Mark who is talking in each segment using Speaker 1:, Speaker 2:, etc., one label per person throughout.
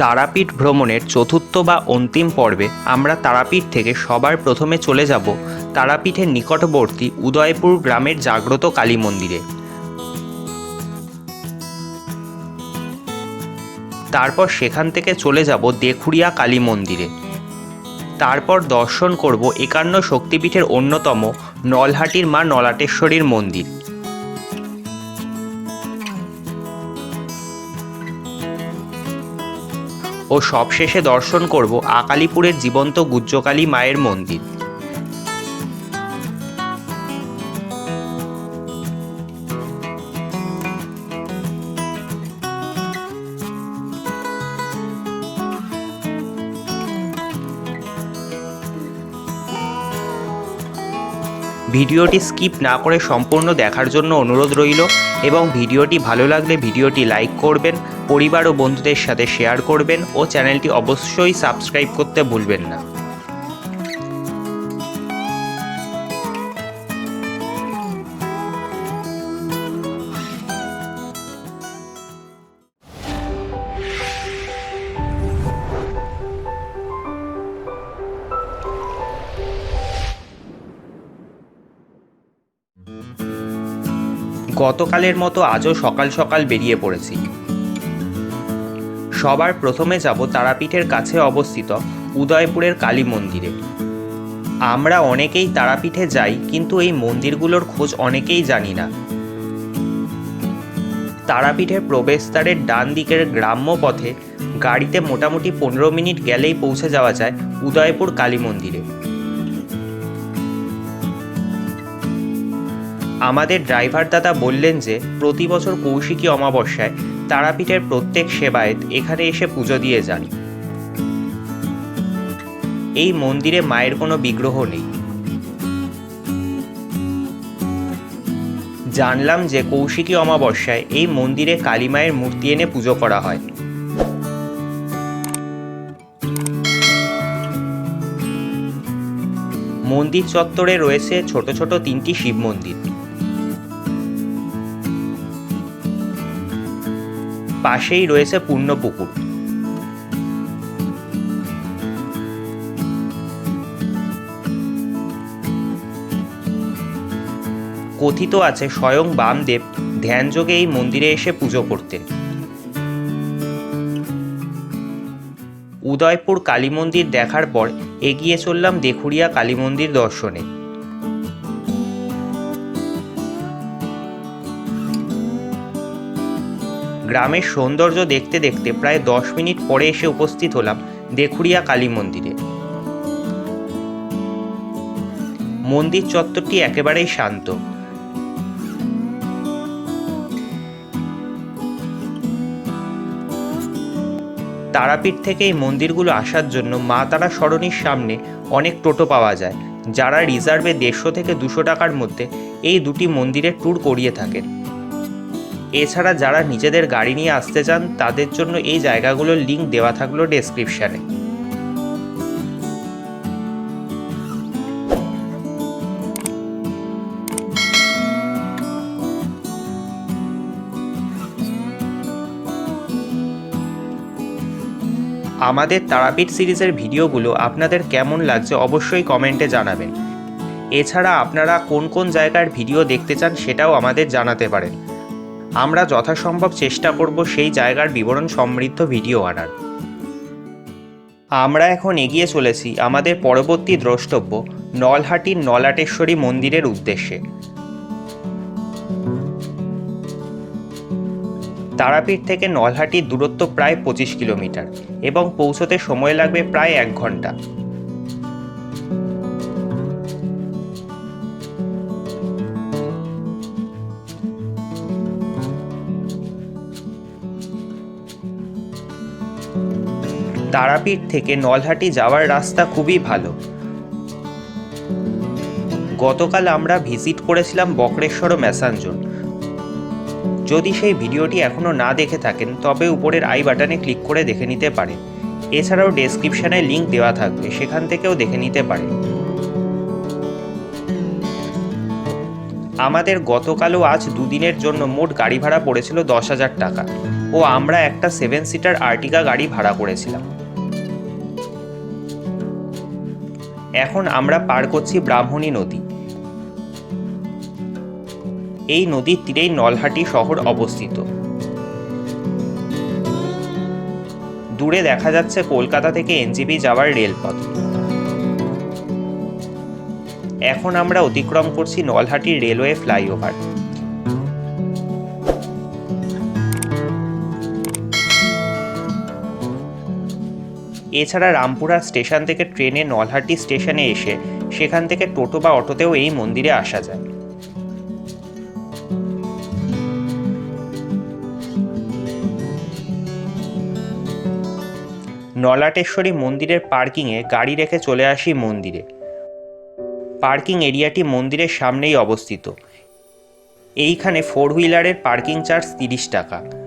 Speaker 1: তারাপীঠ ভ্রমণের চতুর্থ বা অন্তিম পর্বে আমরা তারাপীঠ থেকে সবার প্রথমে চলে যাব তারাপীঠের নিকটবর্তী উদয়পুর গ্রামের জাগ্রত কালী মন্দিরে। তারপর সেখান থেকে চলে যাব দেখুরিয়া কালী মন্দিরে। তারপর দর্শন করব একান্ন শক্তিপীঠের অন্যতম নলহাটির মা নলাটেশ্বরীর মন্দির। ও সবশেষে দর্শন করব আকালিপুরের জীবন্ত গুজ্জকালী মায়ের মন্দির। ভিডিওটি স্কিপ না করে সম্পূর্ণ দেখার জন্য অনুরোধ রইল এবং ভিডিওটি ভালো লাগলে ভিডিওটি লাইক করবেন পরিবার ও বন্ধুদের সাথে শেয়ার করবেন ও চ্যানেলটি অবশ্যই সাবস্ক্রাইব করতে ভুলবেন না। গতকালের মতো আজও সকাল সকাল বেরিয়ে পড়েছি। সবার প্রথমে যাব তারাপীঠের কাছে অবস্থিত উদয়পুরের কালী মন্দিরে। আমরা অনেকেই তারাপীঠে যাই, কিন্তু এই মন্দিরগুলোর খোঁজ অনেকেই জানি না। তারাপীঠের প্রবেশদ্বারের ডান দিকের গ্রাম্য পথে গাড়িতে মোটামুটি পনেরো মিনিট গেলেই পৌঁছে যাওয়া যায় উদয়পুর কালী মন্দিরে। আমাদের ড্রাইভার দাদা বললেন যে, প্রতি বছর কৌশিকী অমাবস্যায় তারাপীঠের প্রত্যেক সেবায়েত এখানে এসে পুজো দিয়ে যান। এই মন্দিরে মায়ের কোনো বিগ্রহ নেই। জানলাম যে কৌশিকী অমাবস্যায় এই মন্দিরে কালী মায়ের মূর্তি এনে পুজো করা হয়। মন্দির চত্বরে রয়েছে ছোট ছোট তিনটি শিব মন্দির। পাশেই রয়েছে পূর্ণপুকুর কথিত আছে, স্বয়ং বামদেব ধ্যানযোগে এই মন্দিরে এসে পুজো করতেন। উদয়পুর কালী মন্দির দেখার পর এগিয়ে চললাম দেখুরিয়া কালী মন্দির দর্শনে। গ্রামের সৌন্দর্য দেখতে দেখতে প্রায় দশ মিনিট পরে এসে উপস্থিত হলাম দেখুরিয়া কালী মন্দিরে। মন্দির চত্বরটি একেবারেই শান্ত। তারাপীঠ থেকে এই মন্দিরগুলো আসার জন্য মা তারা সরণির সামনে অনেক টোটো পাওয়া যায়, যারা রিজার্ভে দেড়শো থেকে দুশো টাকার মধ্যে এই দুটি মন্দিরের ট্যুর করিয়ে থাকেন। এছাড়া যারা নিজেদের গাড়ি নিয়ে আসতে চান, তাদের জন্য এই জায়গাগুলোর লিঙ্ক দেওয়া থাকল ডেসক্রিপশানে আমাদের তারাপীঠ সিরিজের ভিডিওগুলো আপনাদের কেমন লাগছে অবশ্যই কমেন্টে জানাবেন। এছাড়া আপনারা কোন কোন জায়গার ভিডিও দেখতে চান, সেটাও আমাদের জানাতে পারেন। আমরা যথাসম্ভব চেষ্টা করব সেই জায়গার বিবরণ সমৃদ্ধ ভিডিও আনার। আমরা এখন এগিয়ে চলেছি আমাদের পরবর্তী দ্রষ্টব্য, নলহাটির নলাটেশ্বরী মন্দিরের উদ্দেশ্যে। তারাপীঠ থেকে নলহাটির দূরত্ব প্রায় পঁচিশ কিলোমিটার এবং পৌঁছতে সময় লাগবে প্রায় এক ঘণ্টা। তারাপীঠ থেকে নলহাটি যাওয়ার রাস্তা খুবই ভালো। গতকাল আমরা ভিজিট করেছিলাম বক্রেশ্বর ও ম্যাসাঞ্জন। যদি সেই ভিডিওটি এখনও না দেখে থাকেন, তবে উপরের আই বাটনে ক্লিক করে দেখে নিতে পারেন। এছাড়াও ডেসক্রিপশানে লিংক দেওয়া থাকবে, সেখান থেকেও দেখে নিতে পারেন। আমাদের গতকাল ও আজ দুদিনের জন্য মোট গাড়ি ভাড়া পড়েছিল দশ হাজার টাকা। ও আমরা একটা সেভেন সিটার আর্টিকা গাড়ি ভাড়া করেছিলাম। এখন আমরা পার করছি ব্রাহ্মণী নদী। এই নদীর তীরেই নলহাটি শহর অবস্থিত। দূরে দেখা যাচ্ছে কলকাতা থেকে এনজিপি যাওয়ার রেলপথ। এখন আমরা অতিক্রম করছি নলহাটি রেলওয়ে ফ্লাইওভার। এছাড়া রামপুরহাট স্টেশন থেকে ট্রেনে নলহাটি স্টেশনে এসে সেখান থেকে টোটো বা অটোতেও এই মন্দিরে আসা যায়। নলাটেশ্বরী মন্দিরের পার্কিংয়ে গাড়ি রেখে চলে আসি মন্দিরে। পার্কিং এরিয়াটি মন্দিরের সামনেই অবস্থিত। এইখানে ফোর হুইলারের পার্কিং চার্জ তিরিশ টাকা।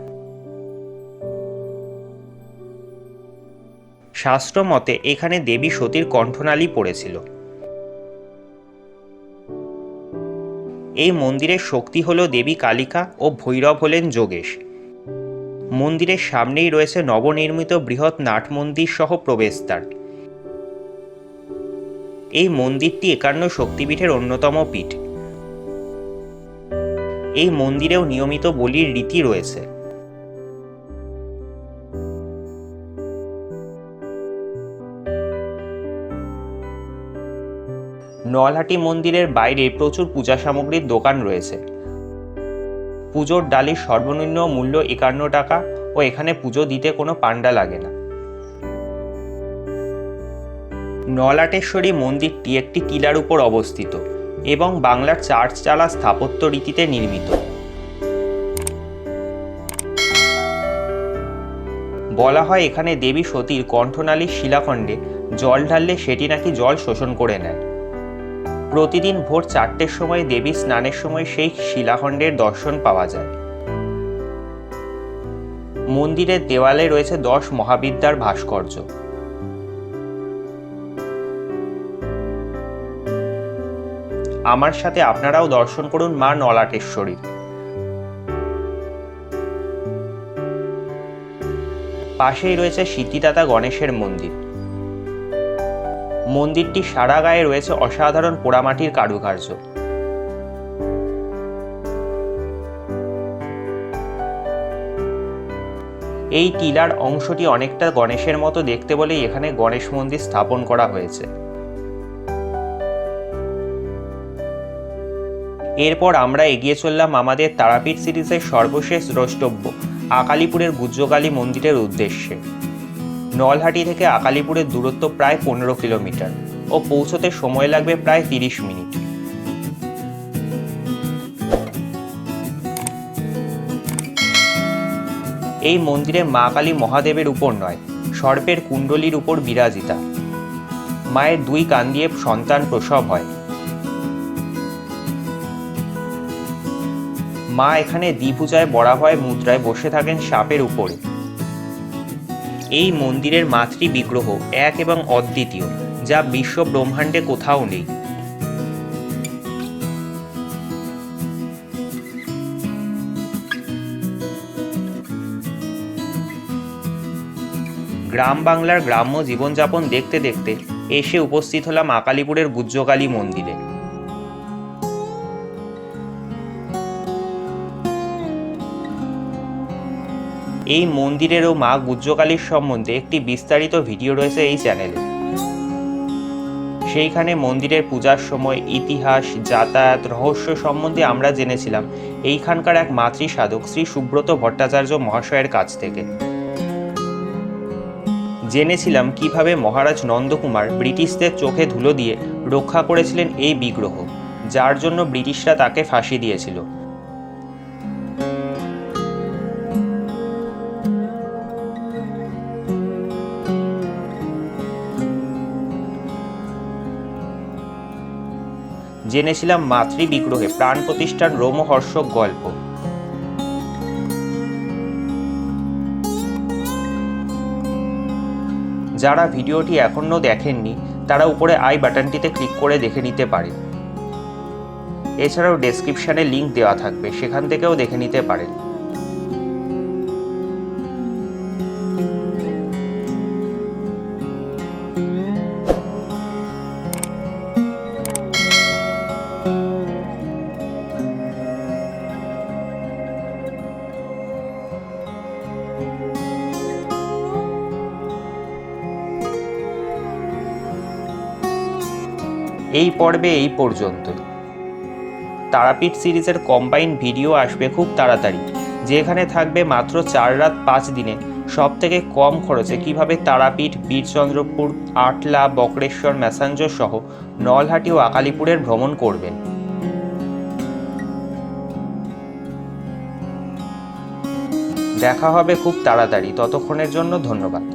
Speaker 1: শাস্ত্র মতে এখানে দেবী সতীর কণ্ঠনালী পড়েছিল। এই মন্দিরের শক্তি হল দেবী কালিকা ও ভৈরব হলেন যোগেশ। মন্দিরের সামনেই রয়েছে নবনির্মিত বৃহৎ নাট মন্দির সহ প্রবেশদ্বার। এই মন্দিরটি একান্ন শক্তিপীঠের অন্যতম পীঠ। এই মন্দিরেও নিয়মিত বলির রীতি রয়েছে। নলহাটি মন্দিরের বাইরে প্রচুর পূজা সামগ্রীর দোকান রয়েছে। পুজোর ডালির সর্বনিম্ন মূল্য একান্ন টাকা ও এখানে পুজো দিতে কোনো পান্ডা লাগে না। নলাটেশ্বরী মন্দিরটি একটি টিলার উপর অবস্থিত এবং বাংলার চার্চ চালা স্থাপত্য রীতিতে নির্মিত। বলা হয় এখানে দেবী সতীর কণ্ঠনালীর শিলাখণ্ডে জল ঢাললে সেটি নাকি জল শোষণ করে নেয়। প্রতিদিন ভোর চারটের সময় দেবী স্নানের সময় সেই শিলাখণ্ডের দর্শন পাওয়া যায়। মন্দিরের দেওয়ালে রয়েছে দশ মহাবিদ্যার ভাস্কর্য। আমার সাথে আপনারাও দর্শন করুন মা নলাটেশ্বরীর। পাশেই রয়েছে সিদ্ধিদাতা গণেশের মন্দির। মন্দিরটি সারা গায়ে রয়েছে অসাধারণ পোড়ামাটির কারুকার্য। এই টিলার অংশটি অনেকটা গণেশের মতো দেখতে বলেই এখানে গণেশ মন্দির স্থাপন করা হয়েছে। এরপর আমরা এগিয়ে চললাম আমাদের তারাপীঠ সিরিজের সর্বশেষ দ্রষ্টব্য, আকালিপুরের গুজ্জকালী মন্দিরের উদ্দেশ্যে। নলহাটি থেকে আকালিপুরের দূরত্ব প্রায় পনেরো কিলোমিটার ও পৌঁছতে সময় লাগবে প্রায় তিরিশ মিনিট। এই মন্দিরে মা কালী মহাদেবের উপর নয়, সর্পের কুণ্ডলীর উপর বিরাজিতা। মায়ের দুই কান দিয়ে সন্তান প্রসব হয়। মা এখানে দ্বিভুজায় বরাভয় মুদ্রায় বসে থাকেন সাপের উপরে। এই মন্দিরের মাতৃ বিগ্রহ এক এবং অদ্বিতীয়, যা বিশ্ব ব্রহ্মাণ্ডে কোথাও নেই। গ্রাম বাংলার গ্রাম্য জীবনযাপন দেখতে দেখতে এসে উপস্থিত হলাম আকালিপুরের গুজ্জকালী মন্দিরে। এই মন্দিরের ও মা গুজ্জকালীর সম্বন্ধে একটি বিস্তারিত ভিডিও রয়েছে এই চ্যানেলে। সেইখানে মন্দিরের পূজার সময় ইতিহাস, যাতায়াত, রহস্য সম্বন্ধে আমরা জেনেছিলাম এইখানকার এক মাতৃ সাধক শ্রী সুব্রত ভট্টাচার্য মহাশয়ের কাছ থেকে। জেনেছিলাম কীভাবে মহারাজ নন্দকুমার ব্রিটিশদের চোখে ধুলো দিয়ে রক্ষা করেছিলেন এই বিগ্রহ, যার জন্য ব্রিটিশরা তাকে ফাঁসি দিয়েছিল। জেনেছিলাম মাতৃ বিগ্রহে প্রাণ প্রতিষ্ঠান রোমহর্ষক গল্প। যারা ভিডিওটি এখনও দেখেননি, তারা উপরে আই বাটনটিতে ক্লিক করে দেখে নিতে পারেন। এছাড়াও ডেসক্রিপশানে লিঙ্ক দেওয়া থাকবে, সেখান থেকেও দেখে নিতে পারেন। এই পর্বে এই পর্যন্তই তারাপীঠ সিরিজের কম্বাইন ভিডিও আসবে খুব তাড়াতাড়ি, যেখানে থাকবে মাত্র চার রাত পাঁচ দিনে। সব থেকে কম খরচে কীভাবে তারাপীঠ, বীরচন্দ্রপুর, আটলা, বক্রেশ্বর ম্যাসাঞ্জর সহ নলহাটি ও আকালিপুরের ভ্রমণ করবেন। দেখা হবে খুব তাড়াতাড়ি। ততক্ষণের জন্য ধন্যবাদ।